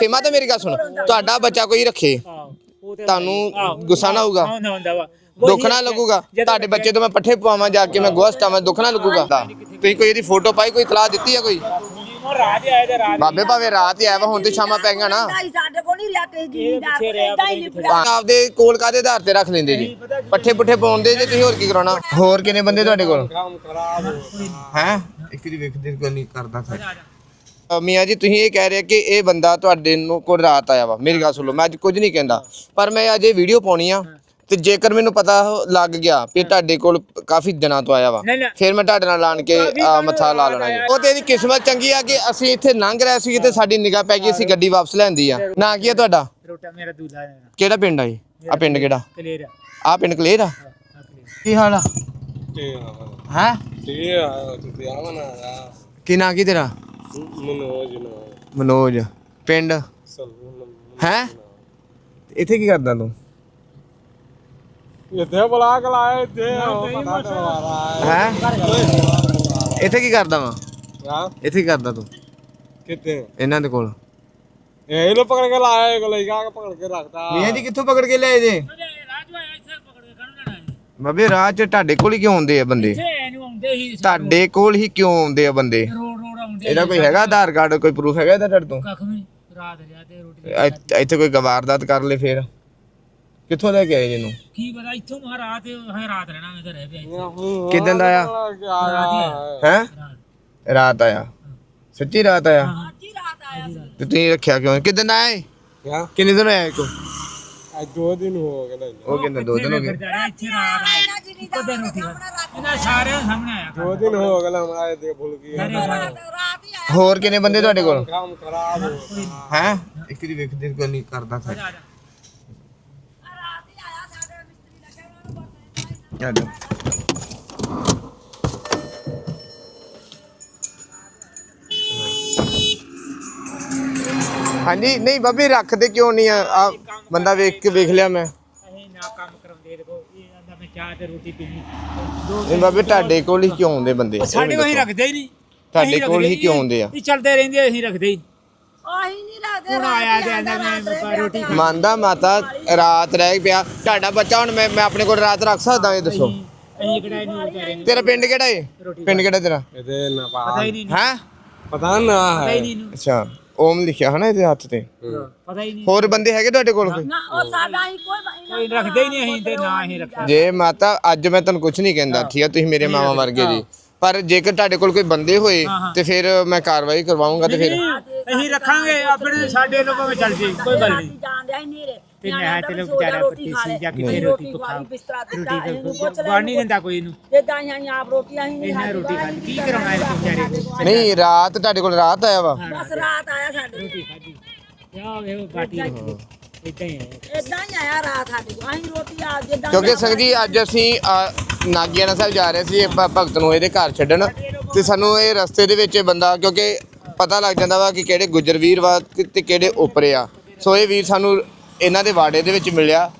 ਖੇਮਾ ਤੇ ਮੇਰੀ ਗੱਲ ਸੁਣ ਤੁਹਾਡਾ ਬੱਚਾ ਕੋਈ ਰੱਖੇ ਤੁਹਾਨੂੰ ਗੁੱਸਾ ਨਾ ਹੋਊਗਾ ਆਉਂਦਾ ਹੁੰਦਾ ਵਾ ਦੁੱਖ ਨਾ ਲੱਗੂਗਾ। ਤੁਹਾਡੇ ਬੱਚੇ ਤੋਂ ਮੈਂ ਪੱਠੇ ਪਵਾਵਾਂ ਜਾ ਕੇ ਮੈਂ ਗੋਹਾ ਸਟਾਵਾਂ ਦੁੱਖ ਨਾ ਲੱਗੂਗਾ। ਤੁਸੀਂ ਕੋਈ ਇਹਦੀ ਫੋਟੋ ਪਾਈ ਕੋਈ ਇਤਲਾਹ ਦਿੱਤੀ ਆ ਕੋਈ? ਉਹ ਰਾਜ ਆਇਆ ਤੇ ਰਾਜ ਬਾਬੇ ਭਾਵੇਂ ਰਾਤ ਹੀ ਆਇਆ ਵਾ ਹੁਣ ਤੇ ਸ਼ਾਮਾਂ ਪੈ ਗਈਆਂ ਨਾ। ਢਾਈ ਸਾਡੇ ਕੋਲ ਨਹੀਂ ਰਿਹਾ ਕਿਸੇ ਜ਼ਿਮੀਦਾਰ ਪਿੱਛੇ ਰਿਹਾ, ਇਦਾਂ ਹੀ ਲਿਪੜਾ ਆਪਦੇ ਕੋਲ ਕਾਦੇ ਆਧਾਰ ਤੇ ਰੱਖ ਲੈਂਦੇ ਜੀ? ਪੱਠੇ ਪੁੱਠੇ ਪਾਉਂਦੇ ਜੇ ਤੁਸੀਂ ਹੋਰ ਕੀ ਕਰਾਉਣਾ? ਹੋਰ ਕਿੰਨੇ ਬੰਦੇ ਤੁਹਾਡੇ ਕੋਲ? ਹੈ ਇੱਕ ਦੀ ਵੇਖਦੇ ਕੋਈ ਨਹੀਂ ਕਰਦਾ ਮੀਆਂ ਜੀ ਤੁਸੀਂ ਇਹ ਕਹਿ ਰਹੇ ਕਿ ਇਹ ਬੰਦਾ ਤੁਹਾਡੇ ਨੂੰ ਕੋਲ ਰਾਤ ਆਇਆ ਵਾ। ਮੇਰੀ ਗੱਲ ਸੁਣੋ ਮੈਂ ਅੱਜ ਕੁਝ ਨਹੀਂ ਕਹਿੰਦਾ। ਪਰ ਮੈਂ ਅੱਜ ਇਹ ਵੀਡੀਓ ਪਾਉਣੀ ਆ ਤੇ ਜੇਕਰ ਮੈਨੂੰ ਪਤਾ ਲੱਗ ਗਿਆ ਵੀ ਤੁਹਾਡੇ ਕੋਲ ਕਾਫੀ ਦਿਨਾਂ ਤੋਂ ਆਇਆ ਵਾ। ਫਿਰ ਮੈਂ ਤੁਹਾਡੇ ਨਾਲ ਆਣ ਕੇ ਮੱਥਾ ਲਾ ਲੈਣਾ ਜੀ ਉਹ ਤੇ ਇਹਦੀ ਕਿਸਮਤ ਚੰਗੀ ਆ ਕਿ ਅਸੀਂ ਇੱਥੇ ਲੰਘ ਰਹੇ ਸੀ ਤੇ ਸਾਡੀ ਨਿਗਾਹ ਪੈ ਗਈ ਅਸੀਂ ਗੱਡੀ ਵਾਪਸ ਲੈਂਦੀ ਆ। ਨਾ ਕੀ ਆ ਤੁਹਾਡਾ? ਰੋਟਾ ਮੇਰਾ ਦੂਲਾ ਹੈ। ਕਿਹੜਾ ਪਿੰਡ ਆ ਜੀ ਆ ਪਿੰਡ ਕਿਹੜਾ? ਕਲੀਅਰ ਆ। ਪਿੰਡ ਕਲੇਰ ਆ? ਕੀ ਹਾਲ ਆ? ਹੈ? ਕੀ ਨਾਂ ਕੀ ਤੇਰਾ? ਮਨੋਜ ਪਿੰਡ? ਹੈ? ਇੱਥੇ ਕੀ ਕਰਦਾ ਤੂੰ? ਇੱਥੇ ਬੁਲਾ ਕੇ ਲਾਏ ਇੱਥੇ ਪਤਾ ਕਰਵਾ ਹੈ? ਇੱਥੇ ਕੀ ਕਰਦਾ ਵਾ? ਰਹਾ ਇੱਥੇ ਕੀ ਕਰਦਾ ਤੂੰ? ਕਿੱਥੇ? ਇਹਨਾਂ ਦੇ ਕੋਲ। ਇਹ ਲੋ ਪਕੜ ਕੇ ਲਾਏ ਕੋ ਲੈ ਜਾ ਕੇ ਪਕੜ ਕੇ ਰੱਖਦਾ ਮੀਆਂ ਜੀ ਕਿੱਥੋਂ ਪਕੜ ਕੇ ਲਿਆਏ ਜੇ? ਬਾਬੇ ਰਾਹ ਚ ਤੁਹਾਡੇ ਕੋਲ ਹੀ ਕਿਉਂ ਆਉਂਦੇ ਆ ਬੰਦੇ? ਇਹਨੂੰ ਹੀ ਤੁਹਾਡੇ ਕੋਲ ਹੀ ਕਿਉਂ ਆਉਂਦੇ ਆ ਬੰਦੇ? ਇਹਦਾ ਕੋਈ ਹੈਗਾ ਆਧਾਰ ਕਾਰਡ ਕੋਈ ਪ੍ਰੂਫ ਹੈਗਾ ਇਹਦਾ ਤੁਹਾਡੇ ਤੋਂ? ਕੱਖ ਵੀ ਨੀ। ਰਾਤ ਰਿਆ ਤੇ ਰੋਟੀ ਇੱਥੇ- ਇੱਥੇ ਕੋਈ ਗਵਾਰਦਾਤ ਕਰ ਲੇ ਫੇਰ। ਕਿੱਥੋਂ ਲੈ ਕੇ ਆਏ ਜਿਹਨੂੰ? ਕੀ ਪਤਾ ਇੱਥੋਂ ਮਹਾ ਰਾਤ ਹੈ ਰਾਤ ਰਹਿਣਾ ਮੈਂ ਘਰੇ ਪਿਆ ਇੱਥੇ। ਕਿਦਾਂ ਦਾ ਆਇਆ? ਹੈ ਰਾਤ। ਆਇਆ। ਸੱਚੀ ਰਾਤ ਆਇਆ? ਅੱਧੀ ਰਾਤ ਆਇਆ ਸੀ। ਤੇ ਤੁਸੀਂ ਰੱਖਿਆ ਕਿਉਂ? ਕਿਦਾਂ ਦਾ ਆਇਆ ਇਹ? ਕਿੰਨੇ ਦਿਨ ਹੋਇਆ ਕੋ ਅੱਜ ਦੋ ਦਿਨ ਹੋ ਗਏ ਲੈ ਉਹ ਕਹਿੰਦਾ ਦੋ ਦਿਨ ਹੋ ਗਏ। ਇੱਥੇ ਰਾਤ ਆਇਆ। ਇਹਨਾਂ ਜ਼ਿਮੀਦਾਰ ਦੇ ਰਾਤ ਇਹਨਾਂ ਸਾਰਿਆਂ ਦੇ ਸਾਹਮਣੇ ਆਇਆ। ਦੋ ਦਿਨ ਹੋ ਗਏ ਲੈ ਮੈਂ ਦੇ ਭੁੱਲ ਗਈ ਰਾਤ ਹੀ ਆਇਆ। ਹੋਰ ਕਿੰਨੇ ਬੰਦੇ ਤੁਹਾਡੇ ਕੋਲ? ਕੰਮ ਖਰਾਬ ਹੋ ਹੈ? ਇੱਕ ਦੀ ਵੇਖਦੇ ਕੋਈ ਨਹੀਂ ਕਰਦਾ ਫਿਰ। ਰਾਤ ਹੀ ਆਇਆ ਸਾਡੇ ਮਿਸਤਰੀ ਲੱਗੇ ਉਹਨਾਂ ਨੂੰ ਪਤਾ ਹਾਂਜੀ ਨਹੀਂ ਬਾਬੀ ਰੱਖਦੇ ਕਿਉਂ ਨਹੀਂ ਆ? ਬੰਦਾ ਵੇਖ ਕੇ ਵੇਖ ਲਿਆ ਮੈਂ। ਅਸੀਂ ਨਾ ਕੰਮ ਕਰਾਉਂਦੇ ਦੇਖੋ ਇਹ ਆਂਦਾ ਮੈਂ ਚਾਹ ਤੇ ਰੋਟੀ ਪੀਣੀ। ਦੋ ਨਹੀਂ ਬਾਬੇ ਤੁਹਾਡੇ ਕੋਲ ਹੀ ਕਿਉਂ ਆਉਂਦੇ ਬੰਦੇ? ਸਾਡੇ ਕੋਲ ਅਸੀਂ ਰੱਖਦੇ ਹੀ ਨਹੀਂ। ਤੁਹਾਡੇ ਕੋਲ ਹੀ ਕਿਉਂ ਆਉਂਦੇ ਆ? ਇਹ ਚੱਲਦੇ ਰਹਿੰਦੇ ਅਸੀਂ ਰੱਖਦੇ ਹੀ ਆਹੀ ਨਹੀਂ ਰੱਖਦੇ ਹੁਣ ਆਇਆ ਤੇ ਆਂਦਾ ਮੈਂ ਰੋਟੀ ਮੰਨਦਾ ਮਾਤਾ ਰਾਤ ਰਹਿ ਪਿਆ। ਤੁਹਾਡਾ ਬੱਚਾ ਹੁਣ ਮੈਂ ਮੈਂ ਆਪਣੇ ਕੋਲ ਰਾਤ ਰੱਖ ਸਕਦਾ ਇਹ ਦੱਸੋ। ਅਸੀਂ ਕਿਹੜਾ ਇਹਨੂੰ ਵਿਚਾਰੇ ਨੂੰ ਤੇਰਾ ਪਿੰਡ ਕਿਹੜਾ ਏ? ਪਿੰਡ ਕਿਹੜਾ ਤੇਰਾ? ਇਹਦੇ ਨਾ ਪਤਾ ਹੀ ਨਹੀਂ ਹੈ? ਪਤਾ ਨਾ ਹੈ। ਅੱਛਾ ਓਮ ਲਿਖਿਆ ਹਨਾ ਇਹਦੇ ਹੱਥ ਤੇ? ਪਤਾ ਹੀ ਨਹੀਂ। ਹੋਰ ਬੰਦੇ ਹੈਗੇ ਤੁਹਾਡੇ ਕੋਲ ਕੋਈ? ਨਾ ਉਹ ਸਾਡਾ ਹੀ ਕੋਈ ਇਹਨਾਂ ਕੋਈ ਰੱਖਦੇ ਹੀ ਨਹੀਂ ਅਸੀਂ ਤੇ ਨਾ ਅਸੀਂ ਰੱਖਦੇ ਜੇ ਮਾਤਾ ਅੱਜ ਮੈਂ ਤੁਹਾਨੂੰ ਕੁਝ ਨਹੀਂ ਕਹਿੰਦਾ ਠੀਕ ਹੈ ਤੁਸੀਂ ਮੇਰੇ ਮਾਵਾ ਵਰਗੇ ਜੀ। ਪਰ ਜੇਕਰ ਤੁਹਾਡੇ ਕੋਲ ਕੋਈ ਬੰਦੇ ਹੋਏ ਤੇ ਫਿਰ ਮੈਂ ਕਾਰਵਾਈ ਕਰਵਾਉਂਗਾ ਤੇ ਫਿਰ ਅਸੀਂ ਰੱਖਾਂਗੇ ਆਪਣੇ ਸਾਡੇ ਲੋਕਾਂ ਵਿੱਚ ਚੱਲ ਜੀ ਕੋਈ ਗੱਲ ਨਹੀਂ। ਜਾਣਦੇ ਹੀ ਨਹੀਂ ਰੇ ਤੇ ਮੈਂ ਚਲੋ ਵਿਚਾਰਾ ਪੱਤੀ ਸੀ ਜਾਂ ਕਿਤੇ ਰੋਟੀ ਭੁੱਖਾ ਬਿਸਤਰਾ ਦਿੱਤਾ ਇਹਨੂੰ ਪੁੱਛ ਰੋਟੀ ਨਹੀਂ ਦਿੰਦਾ ਕੋਈ ਇਹਨੂੰ। ਜਿੱਦਾਂ ਅਸੀਂ ਆਪ ਰੋਟੀਆਂ ਹੀ ਨਹੀਂ ਇਹਨਾਂ ਰੋਟੀ ਖਾਦੀ ਕੀ ਕਰਾਉਣਾ ਇਹ ਵਿਚਾਰੇ? ਨਹੀਂ ਰਾਤ ਤੁਹਾਡੇ ਕੋਲ ਰਾਤ ਆਇਆ ਵਾ। ਬਸ ਰਾਤ ਆਇਆ ਸਾਡੇ ਰੋਟੀ ਖਾਦੀ ਯਾ ਬਾਟੀ ਇਦਾਂ ਹੀ ਹੈ ਇਦਾਂ ਹੀ ਆਇਆ ਰਾਤ ਸਾਡੇ ਕੋਲ। ਅਸੀਂ ਰੋਟੀ ਆ ਜਿੱਦਾਂ ਕਿਉਂਕਿ ਸੰਗ ਜੀ ਅੱਜ ਅਸੀਂ ਅ, ਨਾਗਿਆਣਾ ਸਾਹਿਬ ਜਾ ਰਹੇ ਸੀ ਭ- ਭਗਤ ਨੂੰ ਇਹਦੇ ਘਰ ਛੱਡਣ। ਤੇ ਸਾਨੂੰ ਇਹ ਰਸਤੇ ਦੇ ਵਿੱਚ ਇਹ ਬੰਦਾ ਕਿਉਂਕਿ ਪਤਾ ਲੱਗ ਜਾਂਦਾ ਵਾ ਕਿ ਕਿਹੜੇ ਗੁੱਜਰ ਵੀਰ ਵਾ ਕਿ- ਤੇ ਕਿਹੜੇ ਓਪਰੇ ਆ। ਸੋ ਇਹ ਵੀਰ ਸਾਨੂੰ ਇਹਨਾਂ ਦੇ ਵਾੜੇ ਦੇ ਵਿੱਚ ਮਿਲਿਆ।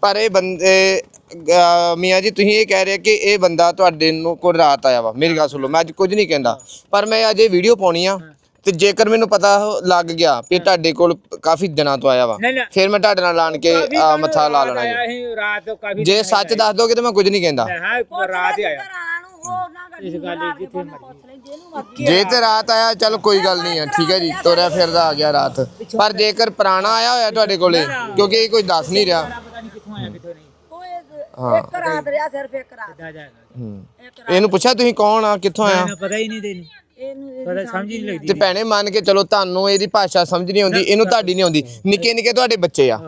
ਪਰ ਇਹ ਬੰਦੇ ਅ, ਮੀਆਂ ਜੀ ਤੁਸੀਂ ਇਹ ਕਹਿ ਰਹੇ ਕਿ ਇਹ ਬੰਦਾ ਤੁਹਾਡੇ ਨੂੰ ਕੋਲ ਰਾਤ ਆਇਆ ਵਾ। ਮੇਰੀ ਗੱਲ ਸੁਣੋ ਮੈਂ ਅੱਜ ਕੁਝ ਨਹੀਂ ਕਹਿੰਦਾ। ਪਰ ਮੈਂ ਅੱਜ ਇਹ ਵੀਡੀਓ ਪਾਉਣੀ ਆ। ਤੇ ਜੇਕਰ ਮੈਨੂੰ ਪਤਾ ਲੱਗ ਗਿਆ ਵੀ ਤੁਹਾਡੇ ਕੋਲ ਕਾਫੀ ਦਿਨਾਂ ਤੋਂ ਆਇਆ ਵਾ ਨਹੀਂ, ਨਹੀਂ। ਫਿਰ ਮੈਂ ਤੁਹਾਡੇ ਨਾਲ ਆਣ ਕੇ ਮੱਥਾ ਲਾ ਲੈਣਾ ਜੀ। ਅਸੀਂ ਰਾਤ ਤੋਂ ਕਾਫੀ ਜੇ ਸੱਚ ਦੱਸ ਦੋਗੇ ਤਾਂ ਮੈਂ ਕੁਝ ਨਹੀਂ ਕਹਿੰਦਾ। ਹਾਂ ਰਾਤ ਹੀ ਆਇਆ। ਘਰਾਂ ਨੂੰ ਉਹ ਨਾ ਗੱਡੀ ਇਸ ਗੱਲ ਦੀ ਜਿੱਥੇ ਮਰਜ਼ੀ। ਪੁੱਛ ਲੈਂਦੇ ਇਹਨੂੰ ਮਰਜ਼ੀ ਜੇ ਤੇ ਰਾਤ ਆਇਆ ਚਲ ਕੋਈ ਗੱਲ ਨਹੀਂ ਆ ਠੀਕ ਹੈ ਜੀ ਤੋਰਿਆ ਫਿਰਦਾ ਆ ਗਿਆ ਰਾਤ। ਪਰ ਜੇਕਰ ਪੁਰਾਣਾ ਆਇਆ ਹੋਇਆ ਤੁਹਾਡੇ ਕੋਲੇ ਕਿਉਂਕਿ ਇਹ ਕੋਈ ਦੱਸ ਨਹੀਂ ਰਿਹਾ। ਪਤਾ ਨਹੀਂ ਕਿੱਥੋਂ ਆਇਆ ਕਿੱਥੋਂ ਨਹੀਂ। ਕੋਈ ਇੱਕ ਰਾਤ ਰਿਹਾ ਸਿਰਫ ਇੱਕ ਰਾਤ। ਜਾ ਜਾਏਗਾ। ਹੂੰ। ਇੱਕ ਇਹਨੂੰ ਪੁੱਛਿਆ ਤੁਸੀਂ ਕੌਣ ਆ ਕਿੱਥੋਂ ਆਇਆ? ਨਾ ਪਤਾ ਹੀ ਨਹੀਂ ਤੈਨੂੰ। ਇਹਨੂੰ ਪਤਾ ਸਮਝ ਹੀ ਨਹੀਂ ਲੱਗਦੀ। ਤੇ ਭੈਣੇ ਮੰਨ ਕੇ ਚਲੋ ਤੁਹਾਨੂੰ ਇਹਦੀ ਭਾਸ਼ਾ ਸਮਝ ਨਹੀਂ ਆਉਂਦੀ ਇਹਨੂੰ ਤੁਹਾਡੀ ਨਹੀਂ ਆਉਂਦੀ। ਨਿੱਕੇ ਨਿੱਕੇ ਤੁਹਾਡੇ ਬੱਚੇ ਆ।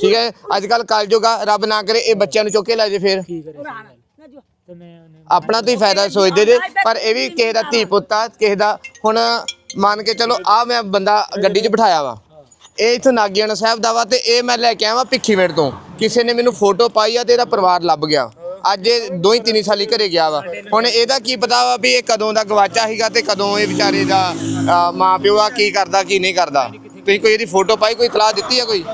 ਠੀਕ ਹੈ? ਅੱਜ ਕੱਲ ਕਲਯੁਗ ਰੱਬ ਨਾ ਕਰੇ ਇਹ ਬੱਚਿਆਂ ਨੂੰ ਚੁੱਕ ਕੇ ਲੈ ਜੇ ਫੇਰ। ਕੀ ਕਰੇ ਨਾ ਜੋ। ਤੇ ਮੈਂ ਉਹਨੇ ਆਪਣਾ ਤੁਸੀਂ ਫਾਇਦਾ ਸੋਚਦੇ ਜੇ ਪਰ ਇਹ ਵੀ ਕਿਸੇ ਦਾ ਧੀ ਪੁੱਤ ਆ ਕਿਸੇ ਦਾ ਹੁਣ ਮੰਨ ਕੇ ਚਲੋ ਆ ਮੈਂ ਬੰਦਾ ਗੱਡੀ 'ਚ ਬਿਠਾਇਆ ਵਾ। ਇਹ ਇਥੋਂ ਨਾਗਿਆਣਾ ਸਾਹਿਬ ਦਾ ਵਾ ਤੇ ਇਹ ਮੈਂ ਲੈ ਕੇ ਆਇਆ ਭਿੱਖੀਵਿੰਡ ਤੋਂ। ਕਿਸੇ ਨੇ ਮੈਨੂੰ ਫੋਟੋ ਪਾਈ ਆ ਤੇ ਇਹਦਾ ਪਰਿਵਾਰ ਲੱਭ ਗਿਆ। ਅੱਜ ਇਹ ਦੋ ਹੀ ਤਿੰਨ ਸਾਲੀ ਘਰੇ ਗਿਆ ਵਾ। ਹੁਣ ਇਹਦਾ ਕੀ ਪਤਾ ਵਾ ਵੀ ਇਹ ਕਦੋਂ ਦਾ ਗਵਾਚਾ ਸੀਗਾ ਤੇ ਕਦੋਂ ਇਹ ਵਿਚਾਰੇ ਦਾ ਮਾਂ ਪਿਓ ਆ, ਕੀ ਕਰਦਾ, ਕੀ ਨਹੀਂ ਕਰਦਾ। ਤੁਸੀਂ ਕੋਈ ਇਹਦੀ ਫੋਟੋ ਪਾਈ, ਕੋਈ ਇਤਲਾਹ ਦਿੱਤੀ ਆ ਕੋਈ?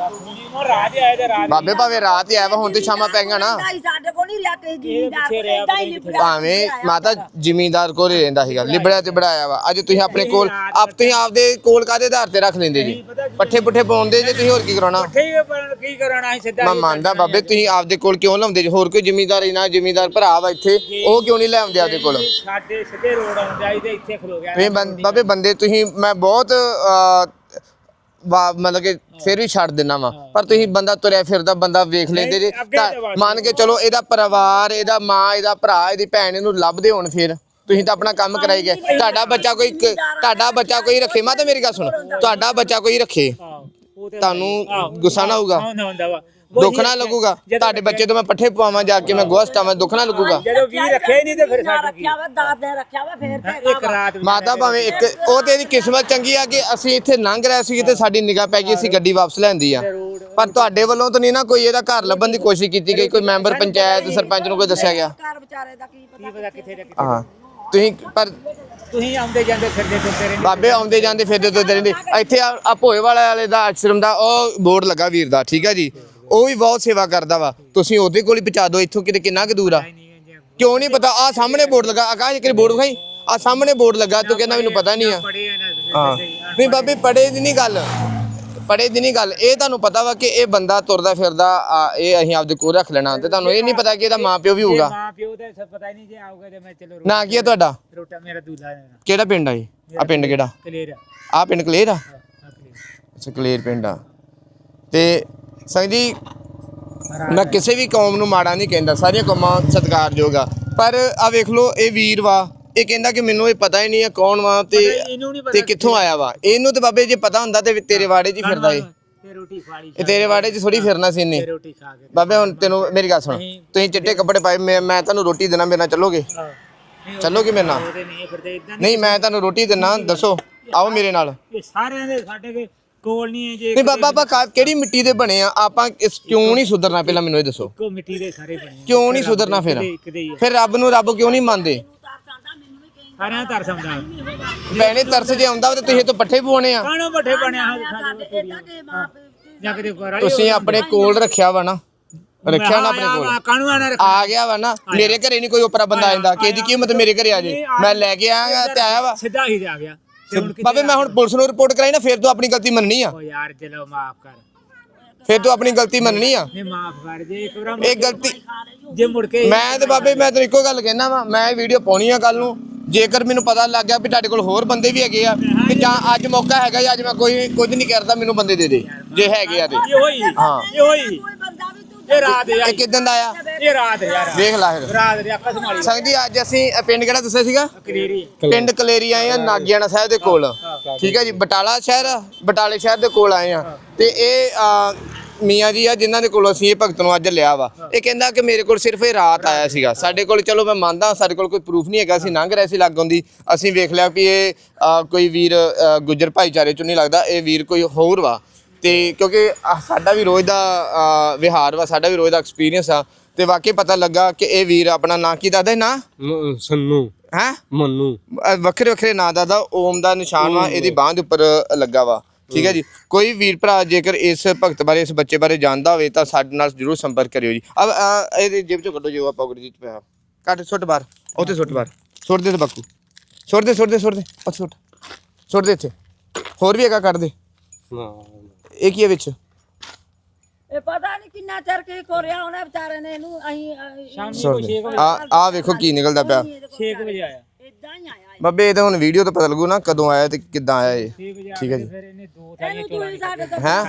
ਉਹ ਆਇਆ ਤੇ ਰਾਜ ਬਾਬੇ, ਭਾਵੇਂ ਰਾਤ ਹੀ ਆਇਆ ਵਾ, ਹੁਣ ਤੇ ਸ਼ਾਮਾਂ ਪੈ ਗਈਆਂ ਨਾ। ਢਾਈ ਸਾਡੇ ਕੋਲ ਨਹੀਂ ਰਿਹਾ ਕਿਸੇ ਜ਼ਿਮੀਦਾਰ ਕੋਲ ਹੀ ਪਤਾ ਭਾਵੇਂ ਮਾਤਾ ਜ਼ਿਮੀਂਦਾਰ ਕੋਲ ਹੀ ਰਹਿੰਦਾ ਸੀਗਾ ਲਿਬੜਿਆ ਤੇ ਬੜਾਇਆ ਵਾ। ਅੱਜ ਤੁਸੀਂ ਆਪਣੇ ਕੋਲ, ਆਪ ਤੁਸੀਂ ਆਪਦੇ ਕੋਲ ਕਾਦੇ ਆਧਾਰ ਤੇ ਰੱਖ ਲੈਂਦੇ ਜੀ? ਪੱਠੇ ਪੁੱਠੇ ਪਾਉਂਦੇ ਜੇ ਤੁਸੀਂ ਹੋਰ ਕੀ ਕਰਾਉਣਾ? ਠੀਕ ਹੈ ਕੀ ਕਰਾਉਣਾ ਸੀ ਸਿੱਧਾ ਮੈਂ ਮੰਨਦਾ ਬਾਬੇ ਤੁਸੀਂ ਆਪਦੇ ਕੋਲ ਕਿਉਂ ਲਾਉਂਦੇ ਜੀ? ਹੋਰ ਕੋਈ ਜ਼ਿਮੀਂਦਾਰ ਇਹਨਾਂ ਜ਼ਿਮੀਂਦਾਰ ਭਰਾ ਵਾ ਇੱਥੇ ਉਹ ਕਿਉਂ ਨਹੀਂ ਲੈ ਆਉਂਦੇ ਆਪਦੇ ਕੋਲ? ਸਾਡੇ ਸਿੱਧੇ ਰੋਡ ਆਉਂ ਜਾਈਦੇ ਇੱਥੇ ਖਲੋ ਗਿਆ ਬੰ- ਬਾਬੇ ਬੰਦੇ ਤੁਸੀਂ ਮੈਂ ਬਹੁਤ ਵਾ- ਮਤਲਬ ਕਿ ਫਿਰ ਵੀ ਛੱਡ ਦਿੰਨਾ ਵਾ। ਪਰ ਤੁਸੀਂ ਬੰਦਾ ਤੁਰਿਆ ਫਿਰਦਾ ਬੰਦਾ ਵੇਖ ਲੈਂਦੇ ਜੇ। ਮੰਨ ਕੇ ਚਲੋ ਇਹਦਾ ਪਰਿਵਾਰ ਇਹਦਾ ਮਾਂ ਇਹਦਾ ਭਰਾ ਇਹਦੀ ਭੈਣ ਇਹਨੂੰ ਲੱਭਦੇ ਹੋਣ ਫਿਰ। ਤੁਸੀਂ ਤਾਂ ਆਪਣਾ ਕੰਮ ਕਰਾਈ ਗਏ ਤੁਹਾਡਾ ਬੱਚਾ ਕੋਈ ਕ- ਤੁਹਾਡਾ ਬੱਚਾ ਕੋਈ ਰੱਖੇ। ਮੈਂ ਤਾਂ ਮੇਰੀ ਗੱਲ ਸੁਣ। ਤੁਹਾਡਾ ਬੱਚਾ ਕੋਈ ਰੱਖੇ। ਤੁਹਾਨੂੰ ਗੁੱਸਾ ਨਾ ਹੋਊਗਾ ਆਉਂਦਾ ਹੁੰਦਾ ਵਾ। ਦੁੱਖ ਨਾ ਲੱਗੂਗਾ। ਤੁਹਾਡੇ ਬੱਚੇ ਤੋਂ ਮੈਂ ਪੱਠੇ ਪਵਾਵਾਂ ਜਾ ਕੇ ਮੈਂ ਗੋਹਾ ਸਟਾਵਾਂ ਦੁੱਖ ਨਾ ਲੱਗੂਗਾ। ਜਦੋਂ ਵੀ ਰੱਖਿਆ ਹੀ ਨਹੀਂ ਤੇ ਫਿਰ ਨਾ ਸਾਡੇ ਕੀ? ਰੱਖਿਆ ਵਾ ਦਾਦ ਨੇ ਰੱਖਿਆ ਵਾ ਫੇਰ ਤੇ ਇੱਕ ਰਾਤ ਵੀ ਮਾਤਾ ਭਾਵੇਂ ਇੱਕ ਉਹ ਤੇ ਇਹਦੀ ਕਿਸਮਤ ਚੰਗੀ ਆ ਕਿ ਅਸੀਂ ਇੱਥੇ ਲੰਘ ਰਹੇ ਸੀ ਤੇ ਸਾਡੀ ਨਿਗਾਹ ਪੈ ਗਈ ਅਸੀਂ ਗੱਡੀ ਵਾਪਸ ਲੈਂਦੀ ਆ। ਪਰ ਤੁਹਾਡੇ ਵੱਲੋਂ ਤਾਂ ਨਹੀਂ ਨਾ ਕੋਈ ਇਹਦਾ ਘਰ ਲੱਭਣ ਦੀ ਕੋਸ਼ਿਸ਼ ਕੀਤੀ ਗਈ ਕੋਈ ਮੈਂਬਰ ਪੰਚਾਇਤ ਸਰਪੰਚ ਨੂੰ ਕੋਈ ਦੱਸਿਆ ਗਿਆ? ਘਰ ਵਿਚਾਰੇ ਦਾ ਕੀ ਪਤਾ ਕੀ ਪਤਾ ਕਿੱਥੇ ਹਾਂ। ਤੁਸੀਂ ਪਰ ਤੁਸੀਂ ਆਉਂਦੇ ਜਾਂਦੇ ਫਿਰਦੇ ਫਿਰਦੇ ਰਹਿੰਦੇ ਬਾਬੇ ਆਉਂਦੇ ਜਾਂਦੇ ਫਿਰਦੇ ਤੁਰਦੇ ਰਹਿੰਦੇ। ਇੱਥੇ ਆ ਭੋਏ ਵਾਲੇ ਵਾਲੇ ਦਾ ਆਸ਼ਰਮ ਦਾ ਉਹ ਬੋਰਡ ਲੱਗਾ ਵੀਰ ਦਾ ਠੀਕ ਹੈ ਜੀ? ਉਹ ਵੀ ਬਹੁਤ ਸੇਵਾ ਕਰਦਾ ਵਾ। ਤੁਸੀਂ ਉਹਦੇ ਕੋਲ ਹੀ ਪਹੁੰਚਾ ਦਿਓ ਇੱਥੋਂ ਕਿਤੇ ਕਿੰਨਾ ਕੁ ਦੂਰ ਆ? ਕਿਉਂ ਨਹੀਂ ਪਤਾ? ਆ ਸਾਹਮਣੇ ਬੋਰਡ ਲੱਗਾ। ਆਕਾਸ਼ ਇੱਕ ਬੋਰਡ ਵਿਖਾਈ? ਆ ਸਾਹਮਣੇ ਬੋਰਡ ਲੱਗਾ ਤੂੰ ਕਹਿੰਦਾ ਮੈਨੂੰ ਪਤਾ ਨਹੀਂ ਆ। ਹਾਂ। ਨਹੀਂ ਬਾਬੇ ਪੜੇ ਦੀ ਨਹੀਂ ਗੱਲ। ਪੜੇ ਦੀ ਨਹੀਂ ਗੱਲ ਇਹ ਤੁਹਾਨੂੰ ਪਤਾ ਵਾ ਕਿ ਇਹ ਬੰਦਾ ਤੁਰਦਾ ਫਿਰਦਾ ਆ, ਇਹ ਅਸੀਂ ਆਪਦੇ ਕੋਲ ਰੱਖ ਲੈਣਾ ਤੇ ਤੁਹਾਨੂੰ ਇਹ ਨਹੀਂ ਪਤਾ ਕਿ ਇਹਦਾ ਮਾਂ ਪਿਓ ਵੀ ਹੋਊਗਾ। ਮਾਂ ਪਿਓ ਦਾ ਸਭ ਪਤਾ ਹੀ ਨਹੀਂ ਜੇ ਆਊਗਾ ਤੇ ਮੈਂ ਚਲੋ ਨਾਂ ਕੀ ਹੈ ਤੁਹਾਡਾ? ਰੋਟਾ ਮੇਰਾ ਦੂਲਾ ਹੈ ਕਿਹੜਾ ਪਿੰਡ ਆ ਇਹ? ਆ ਪਿੰਡ ਕਿਹੜਾ? ਕਲੀਅਰ ਆ। ਪਿੰਡ ਕਲੇਰ ਆ? ਅੱਛਾ ਕਲੇਰ ਪਿੰਡ ਆ। ਤੇ ਸੰਗ ਜੀ ਮੈਂ ਕਿਸੇ ਵੀ ਕੌਮ ਨੂੰ ਮਾੜਾ ਨਹੀਂ ਕਹਿੰਦਾ ਸਾਰੀਆਂ ਕੌਮਾਂ ਸਤਿਕਾਰਯੋਗ ਆ। ਪਰ ਆ ਵੇਖ ਲਓ ਇਹ ਵੀਰ ਵਾ ਇਹ ਕਹਿੰਦਾ ਕਿ ਮੈਨੂੰ ਇਹ ਪਤਾ ਹੀ ਨਹੀਂ ਆ ਕੌਣ ਵਾ ਤੇ ਇਹਨੂੰ ਨਹੀਂ ਪਤਾ ਤੇ ਕਿੱਥੋਂ ਆਇਆ ਵਾ। ਇਹਨੂੰ ਤੇ ਬਾਬੇ ਜੇ ਪਤਾ ਹੁੰਦਾ ਤੇ ਤੇਰੇ ਵਾੜੇ 'ਚ ਹੀ ਫਿਰਦਾ ਏ ਤੇ ਰੋਟੀ ਖਾਲੀ ਇਹ ਤੇਰੇ ਵਾੜੇ 'ਚ ਥੋੜੀ ਫਿਰਨਾ ਸੀ ਇਹਨੇ। ਤੇ ਰੋਟੀ ਖਾ ਕੇ ਬਾਬੇ ਹੁਣ ਤੈਨੂੰ ਮੇਰੀ ਗੱਲ ਸੁਣ। ਤੁਸੀਂ ਚਿੱਟੇ ਕੱਪੜੇ ਪਾਏ ਮੈਂ ਮੈਂ ਤੁਹਾਨੂੰ ਰੋਟੀ ਦੇਣਾ ਮੇਰੇ ਨਾਲ ਚੱਲੋਗੇ? ਚੱਲੋਗੇ ਮੇਰੇ ਨਾਲ? ਨਹੀਂ ਮੈਂ ਤੁਹਾਨੂੰ ਰੋਟੀ ਦੇਣਾ ਦੱਸੋ। ਆਓ ਮੇਰੇ ਨਾਲ। ਇਹ ਸਾਰਿਆਂ ਦੇ ਸਾਡੇ ਦੇ ਕੋਲ ਨਹੀਂ ਹੈ ਜੇ ਨਹੀਂ ਬਾਬਾ ਆਪਾਂ ਕਾ- ਕਿਹੜੀ ਮਿੱਟੀ ਦੇ ਬਣੇ ਆ? ਆਪਾਂ ਇਸ ਕਿਉਂ ਨਹੀਂ ਸੁਧਰਨਾ? ਪਹਿਲਾਂ ਮੈਨੂੰ ਇਹ ਦੱਸੋ। ਇੱਕੋ ਮਿੱਟੀ ਦੇ ਸਾਰੇ ਬਣੇ ਆ। ਕਿਉਂ ਨਹੀਂ ਸੁਧਰਨਾ ਫਿਰ? ਹੀ। ਫਿਰ ਰੱਬ ਨੂੰ ਰੱਬ ਕਿਉਂ ਨਹੀਂ ਮੰਨਦੇ? ਸਾਰਿਆਂ ਦਾ ਤਰਸ ਆਉਂਦਾ। ਭੈਣੇ ਤਰਸ ਜੇ ਆਉਂਦਾ ਵਾ ਤੇ ਤੁਸੀਂ ਇਹ ਤੋਂ ਪੱਠੇ ਪਵਾਉਣੇ ਆ। ਕਾਣੋ ਵੱਡੇ ਬਣਿਆ ਜਾਂ ਕਿਤੇ ਤੁਸੀਂ ਆਪਣੇ ਕੋਲ ਰੱਖਿਆ ਵਾ ਨਾ। ਰੱਖਿਆ ਨਾ ਆਪਣੇ ਕੋਲ। ਕਾਣੂ ਆਣਾ ਰੱਖ ਆ ਗਿਆ ਵਾ ਨਾ। ਮੇਰੇ ਘਰੇ ਨਹੀਂ ਕੋਈ ਉਪਰਾ ਬੰਦਾ ਆਂਦਾ ਕਿ ਇਹਦੀ ਕੀਮਤ ਮੇਰੇ ਘਰੇ ਆ ਜੇ। ਮੈਂ ਲੈ ਕੇ ਆਇਆ ਤੇ ਆਇਆ ਵਾ। ਸਿੱਧਾ ਹੀ ਜਾ ਗਿਆ। ਤੇ ਹੁਣ ਕਿਤੇ ਬਾਬੇ ਮੈਂ ਹੁਣ ਪੁਲਿਸ ਨੂੰ ਰਿਪੋਰਟ ਕਰਾਈ ਨਾ ਫਿਰ ਤੂੰ ਆਪਣੀ ਗਲਤੀ ਮੰਨਣੀ ਆ। ਓ ਯਾਰ ਚਲੋ ਮਾਫ ਕਰ। ਫਿਰ ਤੂੰ ਆਪਣੀ ਗਲਤੀ ਮੰਨਣੀ ਆ। ਨਹੀਂ ਮਾਫ ਕਰ ਜੇ ਇੱਕ ਵਾਰ ਇਹ ਗਲਤੀ ਜੇ ਮੁੜ ਕੇ ਮੈਂ ਤੇ ਬਾਬੇ ਮੈਂ ਤੈਨੂੰ ਇੱਕੋ ਗੱਲ ਕਹਿਣਾ ਵਾ। ਮੈਂ ਇਹ ਵੀਡੀਓ ਪਾਉਣੀ ਆ ਕੱਲ ਨੂੰ। ਜੇਕਰ ਮੈਨੂੰ ਪਤਾ ਲੱਗ ਗਿਆ ਵੀ ਤੁਹਾਡੇ ਕੋਲ ਹੋਰ ਬੰਦੇ ਵੀ ਹੈਗੇ ਆ ਕਿ ਜਾਂ ਅੱਜ ਮੌਕਾ ਹੈਗਾ ਜੀ ਅੱਜ ਮੈਂ ਕੋਈ ਕੁਝ ਨਹੀਂ ਕਰਦਾ ਮੈਨੂੰ ਬੰਦੇ ਦੇ ਦੇ ਜੇ ਹੈਗੇ ਆ ਤੇ। ਇਹ ਹਾਂ। ਇਹ ਤੂੰ ਰਾਤ ਯਾਰ ਇਹ ਕਿਦਾਂ ਦਾ ਆ? ਇਹ ਰਾਤ ਯਾਰ। ਵੇਖ ਲੈ ਫਿਰ। ਰਾਤ ਦੇ ਅੱਖਾਂ ਸੰਭਾਲੀ। ਸੰਗ ਜੀ ਅੱਜ ਅਸੀਂ ਪਿੰਡ ਕਿਹੜਾ ਦੱਸਿਆ ਸੀਗਾ? ਕਲੀਰੀ। ਪਿੰਡ ਕਲੇਰੀ ਆਏ ਆ ਨਾਗਿਆਣਾ ਸਾਹਿਬ ਦੇ ਕੋਲ। ਠੀਕ ਹੈ ਜੀ ਬਟਾਲਾ ਸ਼ਹਿਰ ਬਟਾਲੇ ਸ਼ਹਿਰ ਦੇ ਕੋਲ ਆਏ ਆ। ਤੇ ਇਹ ਮੀਆਂ ਜੀ ਆ ਜਿਨ੍ਹਾਂ ਦੇ ਕੋਲ ਅਸੀਂ ਇਹ ਭਗਤ ਨੂੰ ਅੱਜ ਲਿਆ ਵਾ। ਇਹ ਕਹਿੰਦਾ ਕਿ ਮੇਰੇ ਕੋਲ ਸਿਰਫ ਇਹ ਰਾਤ ਆਇਆ ਸੀਗਾ। ਸਾਡੇ ਕੋਲ ਚਲੋ ਮੈਂ ਮੰਨਦਾ ਸਾਡੇ ਕੋਲ ਕੋਈ ਪ੍ਰੂਫ ਨਹੀਂ ਹੈਗਾ ਅਸੀਂ ਲੰਘ ਰਹੇ ਸੀ ਲਾਗੋਂ ਦੀ ਅਸੀਂ ਵੇਖ ਲਿਆ ਵੀ ਇਹ ਕੋਈ ਵੀਰ ਗੁੱਜਰ ਭਾਈਚਾਰੇ ਚੋਂ ਨਹੀਂ ਲੱਗਦਾ ਇਹ ਵੀਰ ਕੋਈ ਹੋਰ ਵਾ। ਤੇ ਕਿਉਂਕਿ ਸਾਡਾ ਵੀ ਰੋਜ਼ ਦਾ ਵਿਹਾਰ ਵਾ ਸਾਡਾ ਵੀ ਰੋਜ਼ ਦਾ ਐਕਸਪੀਰੀਅੰਸ ਆ। ਤੇ ਵਾਕਈ ਪਤਾ ਲੱਗਾ ਕਿ ਇਹ ਵੀਰ ਆਪਣਾ ਨਾਂ ਕੀ ਦੱਸਦਾ ਨਾਂ? ਮ- ਸੰਨੂ। ਹੈ? ਮੰਨੂ। ਵੱਖਰੇ ਵੱਖਰੇ ਨਾਂ ਦਾ ਦਾ ਓਮ ਦਾ ਨਿਸ਼ਾਨ ਵਾ ਇਹਦੀ ਬਾਂਹ ਦੇ ਉੱਪਰ ਲੱਗਾ ਵਾ। ਠੀਕ ਹੈ ਜੀ। ਕੋਈ ਵੀਰ ਭਰਾ ਜੇਕਰ ਇਸ ਭਗਤ ਬਾਰੇ ਇਸ ਬੱਚੇ ਬਾਰੇ ਜਾਣਦਾ ਹੋਵੇ ਤਾਂ ਸਾਡੇ ਨਾਲ ਜਰੂਰ ਸੰਪਰਕ ਕਰਿਓ ਜੀ। ਅਬ ਅਹ, ਇਹਦੇ ਜੇਬ ਚੋਂ ਕੱਢੋ ਜੋ ਆ ਪਾਕਟ ਜੀ ਚ ਪਿਆ ਕੱਢ ਸੁੱਟ ਬਾਹਰ। ਉੱਥੇ ਸੁੱਟ ਬਾਹਰ। ਸੁੱਟ ਦੇ ਤੇ ਬਾਕੂ ਸੁੱਟ ਦੇ ਸੁੱਟ ਦੇ ਸੁੱਟ ਦੇ। ਉੱਥੇ ਸੁੱਟ। ਸੁੱਟ ਦੇ ਇੱਥੇ। ਹੋਰ ਵੀ ਹੈਗਾ ਕੱਢ ਦੇ। ਨਾ। ਇਹ ਕੀ ਹੈ ਵਿੱਚ? ਇਹ ਪਤਾ ਨਹੀਂ ਕਿੰਨਾ ਚਿਰ ਕੀ ਕੋਰਿਆ ਉਹਨੇ ਵਿਚਾਰੇ ਨੇ ਇਹਨੂੰ ਅਸੀਂ ਸ਼ਾਮੀ ਸੁੱਟ ਕੋਈ 6 ਦੇ। ਵਜੇ ਆ ਆ ਵੇਖੋ ਕੀ ਨਿਕਲਦਾ ਪਿਆ। 6 ਵਜੇ ਆਇਆ। ਇਦਾਂ ਹੀ ਆਇਆ ਬੱਬੇ ਇਹ ਤਾਂ ਹੁਣ ਵੀਡੀਓ ਤੋਂ ਪਤਾ ਲੱਗੂ ਨਾ ਕਦੋਂ ਆਇਆ ਤੇ ਕਿੱਦਾਂ ਆਇਆ ਇਹ। 6 ਵਜੇ ਠੀਕ ਹੈ ਜੀ। ਫਿਰ ਇਹਨੇ ਦੋ ਥਾਲੀਆਂ ਚੋਲਾ ਹੈਂ?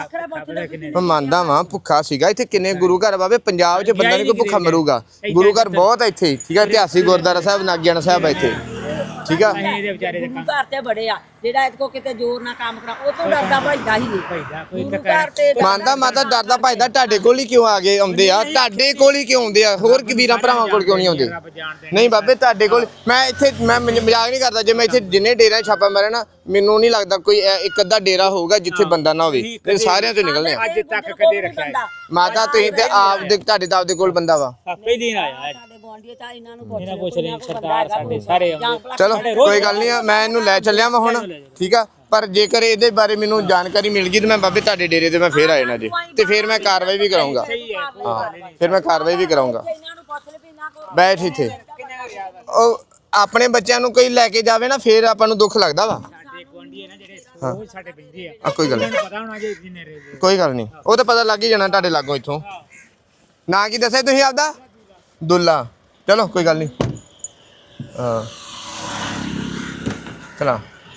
ਮੈਂ ਮੰਨਦਾ ਵਾਂ ਭੁੱਖਾ ਸੀਗਾ ਇੱਥੇ ਕਿੰਨੇ ਗੁਰੂ ਘਰ ਆ ਬਾਬੇ ਪੰਜਾਬ 'ਚ ਬੰਦਾ ਨਹੀਂ ਕੋਈ ਭੁੱਖਾ ਮਰੂਗਾ। ਗੁਰੂ ਘਰ ਬਹੁਤ ਆ ਇੱਥੇ ਠੀਕ ਹੈ ਇਤਿਹਾਸਿਕ ਗੁਰਦੁਆਰਾ ਸਾਹਿਬ ਨਾਗਿਆਣਾ ਸਾਹਿਬ ਆ ਇੱਥੇ ਠੀਕ ਆ? ਇਹਦੇ ਵਿਚਾਰੇ ਦੇ ਕੰਮ ਘਰ ਤੇ ਬੜੇ ਆ। ਜਿਹੜਾ ਇਹਦੇ ਕੋ ਕਿਤੇ ਜ਼ੋਰ ਨਾਲ ਕੰਮ ਕਰਾ ਉਹ ਤੋਂ ਡਰਦਾ ਭਜਦਾ ਹੀ। ਭਈਦਾ ਕੋਈ ਤੇ ਮੰਨਦਾ ਮਾਤਾ ਡਰਦਾ ਭਾਈਦਾ ਤੁਹਾਡੇ ਕੋਲ ਹੀ ਕਿਉਂ ਆ ਗਏ ਆਉਂਦੇ ਆ? ਤੁਹਾਡੇ ਕੋਲ ਹੀ ਕਿਉਂ ਆਉਂਦੇ ਆ? ਹੋਰ ਕਿ ਵੀਰਾਂ ਭਰਾਵਾਂ ਕੋਲ ਕਿਉਂ ਨਹੀਂ ਆਉਂਦੇ? ਨਹੀਂ ਬਾਬੇ ਤੁਹਾਡੇ ਕੋਲ ਮੈਂ ਇੱਥੇ ਮੈਂ ਮਜ਼- ਮਜ਼ਾਕ ਨਹੀਂ ਕਰਦਾ ਜੇ ਮੈਂ ਇੱਥੇ ਜਿੰਨੇ ਡੇਰਿਆਂ 'ਚ ਛਾਪਾ ਮਾਰਿਆ ਨਾ ਮੈਨੂੰ ਨਹੀਂ ਲੱਗਦਾ ਕੋਈ ਇੱਕ ਅੱਧਾ ਡੇਰਾ ਹੋਊਗਾ ਜਿੱਥੇ ਬੰਦਾ ਨਾ ਹੋਵੇ। ਇਹ ਸਾਰਿਆਂ ਤੋਂ ਨਿਕਲਨੇ ਆ। ਅੱਜ ਤੱਕ ਕਦੇ ਰੱਖਿਆ ਮਾਤਾ ਤੁਸੀਂ ਤੇ ਆਪ ਦੇ ਤੁਹਾਡੇ ਤਾਂ ਆਪਦੇ ਕੋਲ ਬੰਦਾ ਵਾ। ਪਹਿਲੀ ਦਿਨ ਆਇਆ ਹੈ ਸਾਡੇ ਗਵਾਂਢੀ ਤਾਂ ਇਹਨਾਂ ਨੂੰ ਪੁੱਛ ਰਹੇ ਸਰਦਾਰ ਸਾਡੇ ਸਾਰੇ ਚਲੋ ਕੋਈ ਗੱਲ ਨਹੀਂ ਆ, ਮੈਂ ਇਹਨੂੰ ਲੈ ਚੱਲਿਆ ਵਾ ਹੁਣ। ਠੀਕ ਆ? ਪਰ ਜੇਕਰ ਇਹਦੇ ਬਾਰੇ ਮੈਨੂੰ ਜਾਣਕਾਰੀ ਮਿਲ ਗਈ ਤੇ ਮੈਂ ਬਾਬੇ ਤੁਹਾਡੇ ਡੇਰੇ ਤੇ ਮੈਂ ਫੇਰ ਆ ਜਾਣਾ ਜੀ। ਤੇ ਫਿਰ ਮੈਂ ਕਾਰਵਾਈ ਵੀ ਕਰਾਉਂਗਾ। ਹੈ ਫਿਰ ਮੈਂ ਕਾਰਵਾਈ ਵੀ ਕਰਾਉਂਗਾ। ਬੈਠ ਇੱਥੇ। ਉਹ ਆਪਣੇ ਬੱਚਿਆਂ ਨੂੰ ਕੋਈ ਲੈ ਕੇ ਜਾਵੇ ਨਾ ਫੇਰ ਆਪਾਂ ਨੂੰ ਦੁੱਖ ਲੱਗਦਾ ਵਾ। ਆ ਕੋਈ ਗੱਲ ਨਹੀਂ। ਕੋਈ ਗੱਲ ਨਹੀਂ। ਉਹ ਤਾਂ ਪਤਾ ਲੱਗ ਹੀ ਜਾਣਾ ਤੁਹਾਡੇ ਲਾਗੋਂ ਇੱਥੋਂ। ਨਾਂ ਕੀ ਦੱਸਿਆ ਤੁਸੀਂ ਆਪਦਾ? ਦੁੱਲਾ। ਚਲੋ ਕੋਈ ਗੱਲ ਨਹੀਂ। ਹਾਂ। ਚਲਾ।